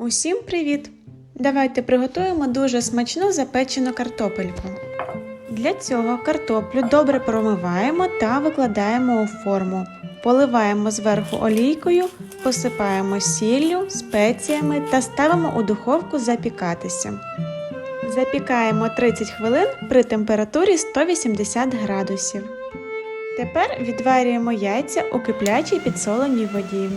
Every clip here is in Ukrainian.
Усім привіт! Давайте приготуємо дуже смачну запечену картопельку. Для цього картоплю добре промиваємо та викладаємо у форму. Поливаємо зверху олійкою, посипаємо сіллю, спеціями та ставимо у духовку запікатися. Запікаємо 30 хвилин при температурі 180 градусів. Тепер відварюємо яйця у киплячій підсоленій воді.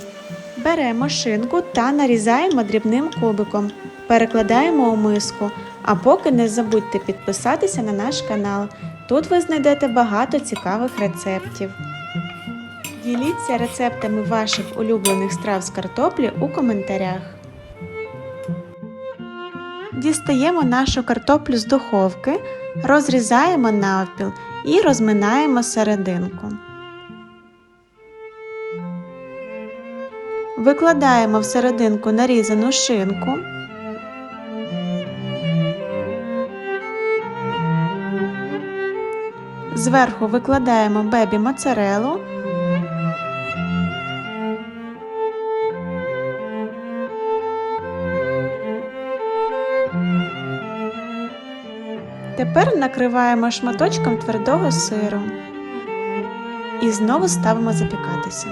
Беремо шинку та нарізаємо дрібним кубиком. Перекладаємо у миску. А поки не забудьте підписатися на наш канал. Тут ви знайдете багато цікавих рецептів. Діліться рецептами ваших улюблених страв з картоплі у коментарях. Дістаємо нашу картоплю з духовки, розрізаємо навпіл і розминаємо серединку. Викладаємо в серединку нарізану шинку. Зверху викладаємо бебі моцарелу. Тепер накриваємо шматочком твердого сиру і знову ставимо запікатися.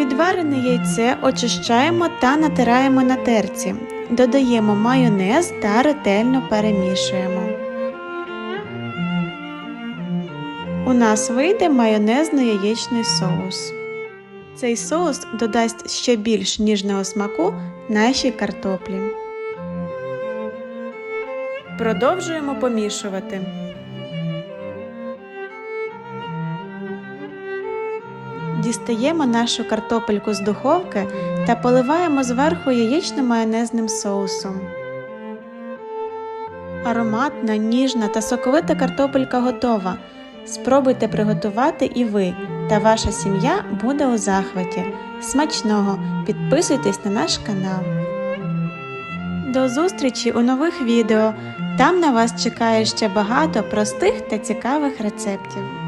Відварене яйце очищаємо та натираємо на терці. Додаємо майонез та ретельно перемішуємо. У нас вийде майонезно-яєчний соус. Цей соус додасть ще більш ніжного смаку нашій картоплі. Продовжуємо помішувати. Дістаємо нашу картопельку з духовки та поливаємо зверху яєчно-майонезним соусом. Ароматна, ніжна та соковита картопелька готова. Спробуйте приготувати і ви, та ваша сім'я буде у захваті. Смачного! Підписуйтесь на наш канал. До зустрічі у нових відео. Там на вас чекає ще багато простих та цікавих рецептів.